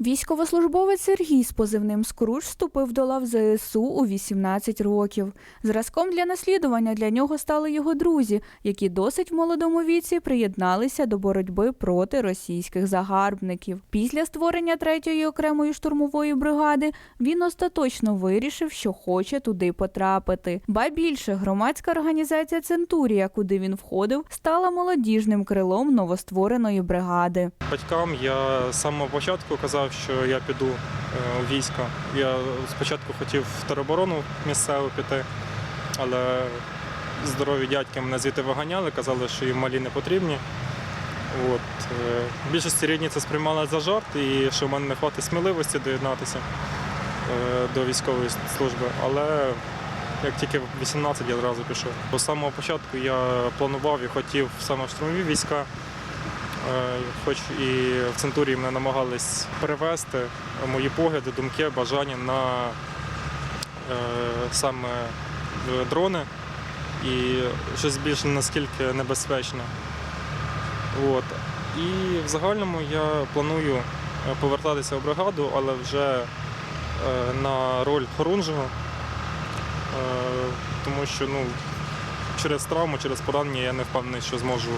Військовослужбовець Сергій з позивним Скруч вступив до лав ЗСУ у 18 років. Зразком для наслідування для нього стали його друзі, які досить в молодому віці приєдналися до боротьби проти російських загарбників. Після створення третьої окремої штурмової бригади він остаточно вирішив, що хоче туди потрапити. Ба більше громадська організація Центурія, куди він входив, стала молодіжним крилом новоствореної бригади. Батькам я з самого початку казав, що я піду е, у військо. Я спочатку хотів в тероборону місцеву піти, але здорові дядьки мене звідти виганяли, казали, що їм малі не потрібні. От. е, В більшості рідні це сприймали за жарт і що в мене не хватить сміливості доєднатися е, до військової служби. Але як тільки в 18 я одразу пішов. З самого початку я планував і хотів саме в штурмові війська. Е, Хоч і в Центурії мене намагались перевести мої погляди, думки, бажання на е, саме дрони і щось більш наскільки небезпечне. От. І в загальному я планую е, повертатися в бригаду, але вже е, на роль хорунжого, Е, тому що ну, через травму, через поранення я не впевнений, що зможу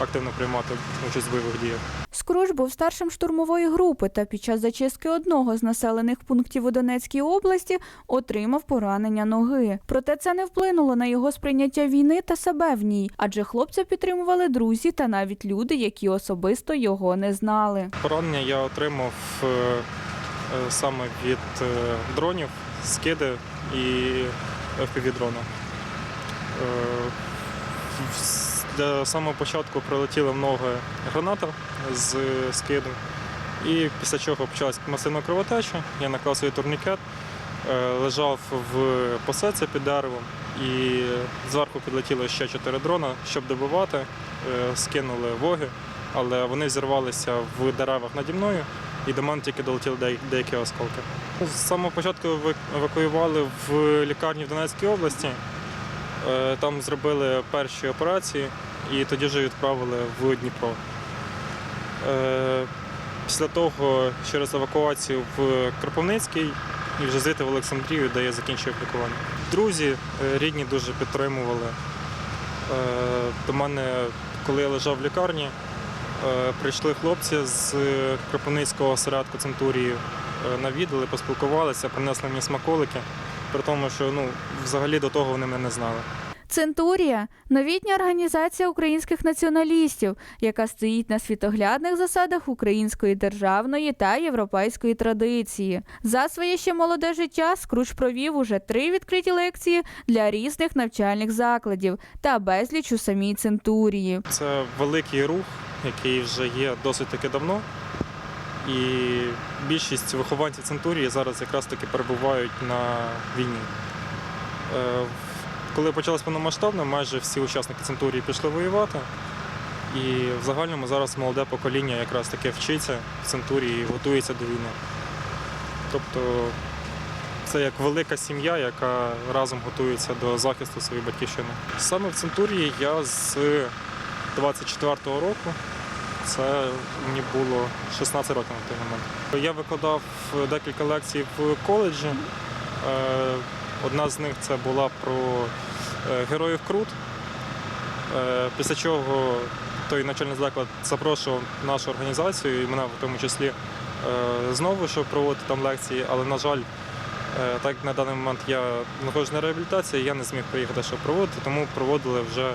активно приймати участь в бойових діях. Скруч був старшим штурмової групи та під час зачистки одного з населених пунктів у Донецькій області отримав поранення ноги. Проте це не вплинуло на його сприйняття війни та себе в ній, адже хлопця підтримували друзі та навіть люди, які особисто його не знали. Поранення я отримав е, е, саме від е, дронів, скиди і FPV-дрона. Е, в- Для самого початку прилетіла в ноги граната з скиду. І після чого почалась масивна кровотеча, я наклав свій турнікет, е, лежав в посадці під деревом і зверху підлетіло ще чотири дрона, щоб добивати, е, скинули воги, але вони взірвалися в деревах наді мною і до мене тільки долетіли деякі осколки. З самого початку евакуювали в лікарні в Донецькій області. Е, Там зробили перші операції і тоді вже відправили в Дніпро. Е, Після того через евакуацію в Кропивницький і вже звідти в Олександрію, де я закінчив лікування. Друзі, е, рідні дуже підтримували. До мене, коли я лежав в лікарні, прийшли хлопці з Кропивницького осередку Центурії, навідали, поспілкувалися, принесли мені смаколики, при тому, що ну, взагалі до того вони мене не знали. Центурія новітня організація українських націоналістів, яка стоїть на світоглядних засадах української державної та європейської традиції. За своє ще молоде життя Скруч провів уже три відкриті лекції для різних навчальних закладів та безліч у самій центурії. Це великий рух, який вже є досить таки давно. І більшість вихованців Центурії зараз якраз таки перебувають на війні. Е, Коли почалось повномасштабно, майже всі учасники Центурії пішли воювати. І в загальному зараз молоде покоління якраз таки вчиться в Центурії і готується до війни. Тобто це як велика сім'я, яка разом готується до захисту своєї батьківщини. Саме в Центурії я з 24-го року. Це мені було 16 років на той момент. Я викладав декілька лекцій в коледжі. Е, Одна з них це була про е, героїв Крут. Е, Після чого той навчальний заклад запрошував нашу організацію, і мене в тому числі знову, щоб проводити там лекції, але, на жаль, так на даний момент я знаходжусь на реабілітації, я не зміг приїхати, щоб проводити, тому проводили вже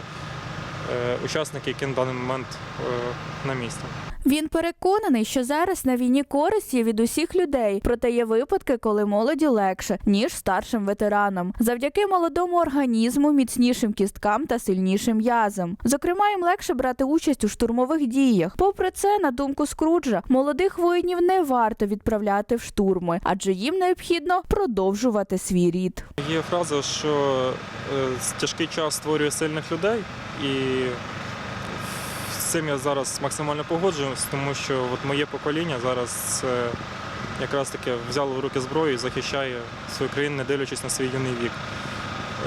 учасники, які на даний момент е, на місці. Він переконаний, що зараз на війні користь є від усіх людей, проте є випадки, коли молоді легше, ніж старшим ветеранам, завдяки молодому організму, міцнішим кісткам та сильнішим м'язам. Зокрема, їм легше брати участь у штурмових діях. Попри це, на думку Скруджа, молодих воїнів не варто відправляти в штурми, адже їм необхідно продовжувати свій рід. Є фраза, що е, тяжкий час створює сильних людей, і цим я зараз максимально погоджуюсь, тому що от моє покоління зараз е, якраз таки взяло в руки зброю і захищає свою країну, не дивлячись на свій юний вік.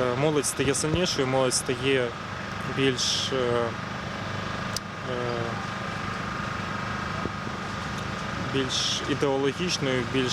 Е, Молодь стає сильнішою, молодь стає більш е, більш ідеологічною, більш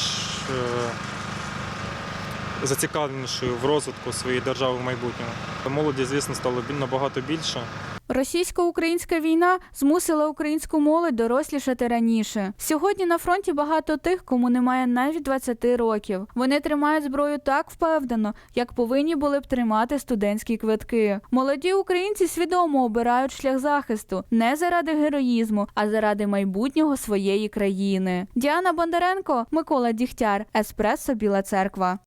зацікавленішою в розвитку своєї держави в майбутньому. Молоді, звісно, стало набагато більше. Російсько-українська війна змусила українську молодь дорослішати раніше. Сьогодні на фронті багато тих, кому немає навіть 20 років. Вони тримають зброю так впевнено, як повинні були б тримати студентські квитки. Молоді українці свідомо обирають шлях захисту не заради героїзму, а заради майбутнього своєї країни. Діана Бондаренко, Микола Дігтяр, Еспресо Біла Церква.